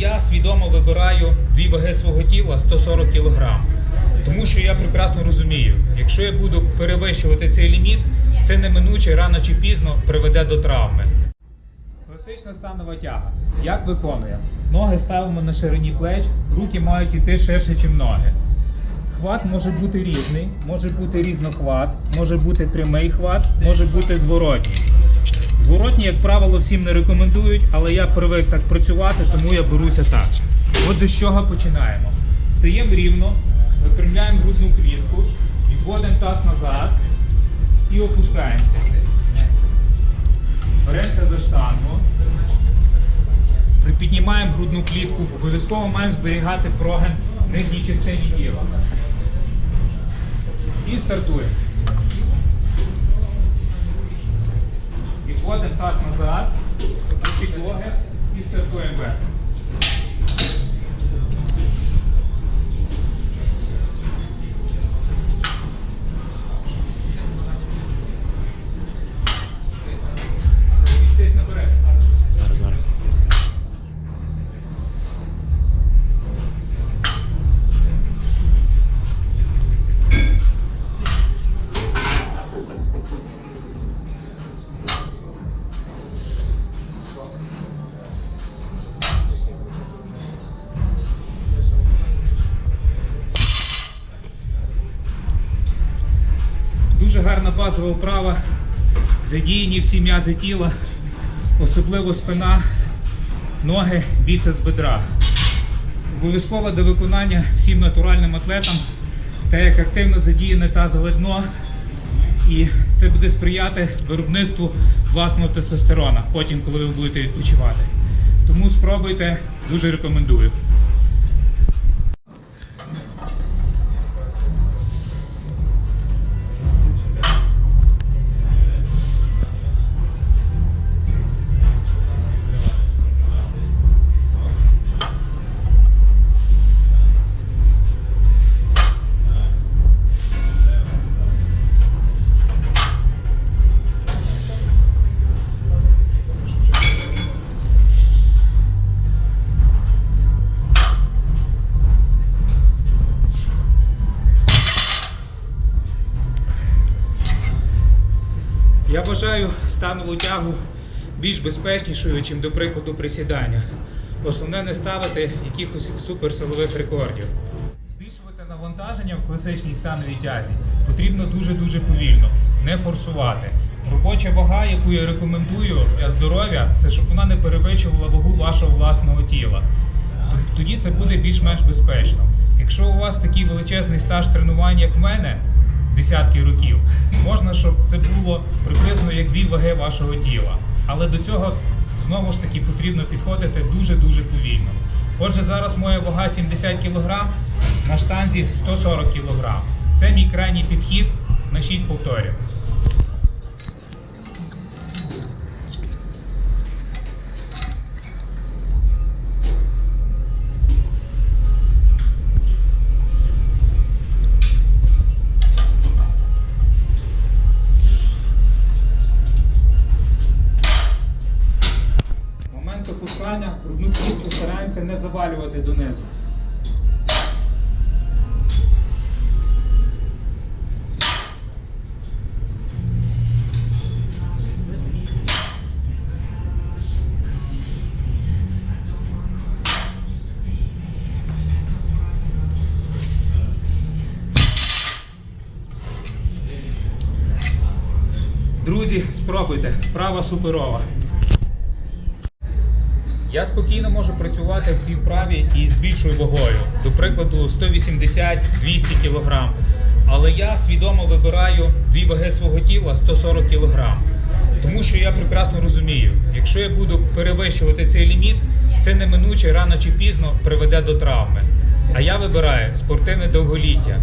Я свідомо вибираю дві ваги свого тіла 140 кг. Тому що я прекрасно розумію, якщо я буду перевищувати цей ліміт, це неминуче рано чи пізно приведе до травми. Класична станова тяга. Як виконує? Ноги ставимо на ширині плеч, руки мають йти ширше, ніж ноги. Хват може бути різний, може бути різнохват, може бути прямий хват, може бути зворотній. Зворотні, як правило, всім не рекомендують, але я привик так працювати, тому я беруся так. Отже, з чого починаємо? Стаємо рівно, випрямляємо грудну клітку, відводимо таз назад і опускаємося. Беремося за штангу. Припіднімаємо грудну клітку, обов'язково маємо зберігати прогин в нижній частині тіла. І стартуємо. Відводимо таз назад, до підлоги і стартуємо вверх. Дуже гарна базова вправа. Задіяні всі м'язи тіла, особливо спина, ноги, біцепс бедра. Обов'язково до виконання всім натуральним атлетам, те, як активно задіяне тазове дно, і це буде сприяти виробництву власного тестостерона, потім, коли ви будете відпочивати. Тому спробуйте, дуже рекомендую. Я вважаю станову тягу більш безпечнішою, ніж, до прикладу, присідання. Основне не ставити якихось суперсилових рекордів. Збільшувати навантаження в класичній становій тязі потрібно дуже-дуже повільно, не форсувати. Робоча вага, яку я рекомендую для здоров'я, це щоб вона не перевищувала вагу вашого власного тіла. Тоді це буде більш-менш безпечно. Якщо у вас такий величезний стаж тренувань, як в мене, десятки років, можна, щоб це було приблизно як дві ваги вашого тіла. Але до цього знову ж таки потрібно підходити дуже-дуже повільно. Отже, зараз моя вага 70 кг, на штанзі 140 кг. Це мій крайній підхід на 6 повторів. Грудну стараємося не завалювати донизу. Друзі, спробуйте. Права суперова. Я спокійно можу працювати в цій вправі і з більшою вагою, до прикладу 180-200 кг. Але я свідомо вибираю дві ваги свого тіла 140 кг. Тому що я прекрасно розумію, якщо я буду перевищувати цей ліміт, це неминуче рано чи пізно приведе до травми. А я вибираю спортивне довголіття.